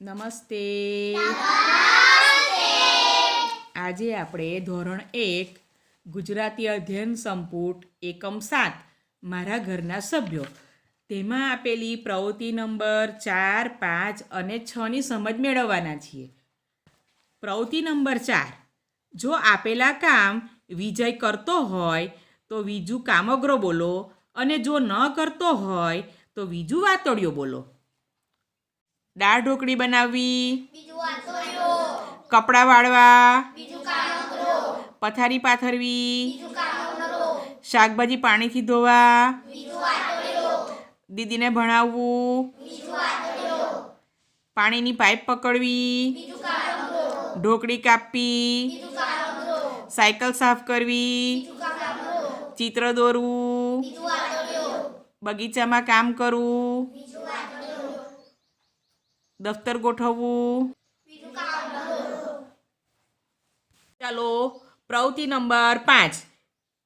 નમસ્તે. આજે આપણે ધોરણ એક ગુજરાતી અધ્યયન સંપુટ એકમ સાત મારા ઘરના સભ્યો. તેમાં આપેલી પ્રવૃત્તિ નંબર ચાર પાંચ અને છની સમજ મેળવવાના છીએ. પ્રવૃત્તિ નંબર ચાર જો આપેલા કામ વિજય કરતો હોય તો બીજું કામગ્રો બોલો અને જો ન કરતો હોય તો બીજું વાતોડિયો બોલો. દાળ ઢોકળી બનાવવી. કપડાં વાળવા. પથારી પાથરવી. શાકભાજી પાણીથી ધોવા. દીદીને ભણાવવું. પાણીની પાઇપ પકડવી. ઢોકળી કાપવી. સાયકલ સાફ કરવી. ચિત્ર દોરવું. બગીચામાં કામ કરવું દફતર ગોઠવવું. ચાલો, પ્રવૃત્તિ નંબર પાંચ.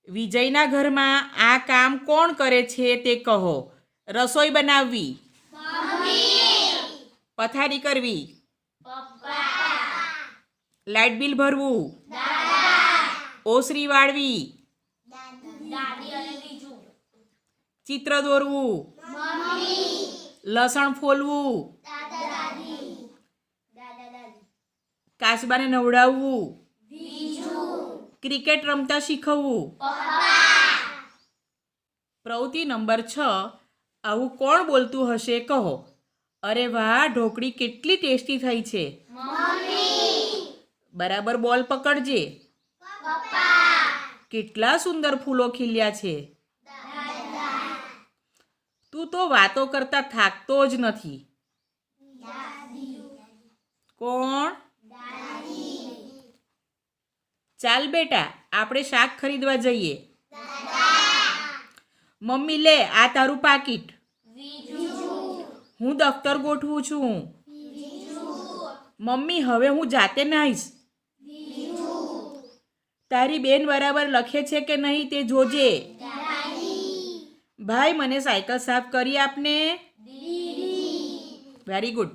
વિજયના ઘરમાં આ કામ કોણ કરે છે તે કહો. રસોઈ બનાવવી. પથારી કરવી. લાઇટ બિલ ભરવું. ઓસરી વાળવી. ચિત્ર દોરવું. લસણ ફોલવું. કાચબાને નવડાવવું. ક્રિકેટ રમતા શીખવવું. પ્રવૃત્તિ નંબર છ આવું કોણ બોલતું હશે કહો. અરે વાહ ઢોકળી કેટલી ટેસ્ટી થઈ છે. બરાબર બોલ પકડજે. કેટલા સુંદર ફૂલો ખીલ્યા છે. તું તો વાતો કરતા થાકતો જ નથી. કોણ? ચાલ બેટા, આપણે શાક ખરીદવા જઈએ. મમ્મી, લે, આ તારું પાકીટ. હું દફતર ગોઠવું છું. મમ્મી, હવે હું જાતે નાહીશ. તારી બેન બરાબર લખે છે કે નહીં તે જોજે. ભાઈ, મને સાયકલ સાફ કરી આપને. Very good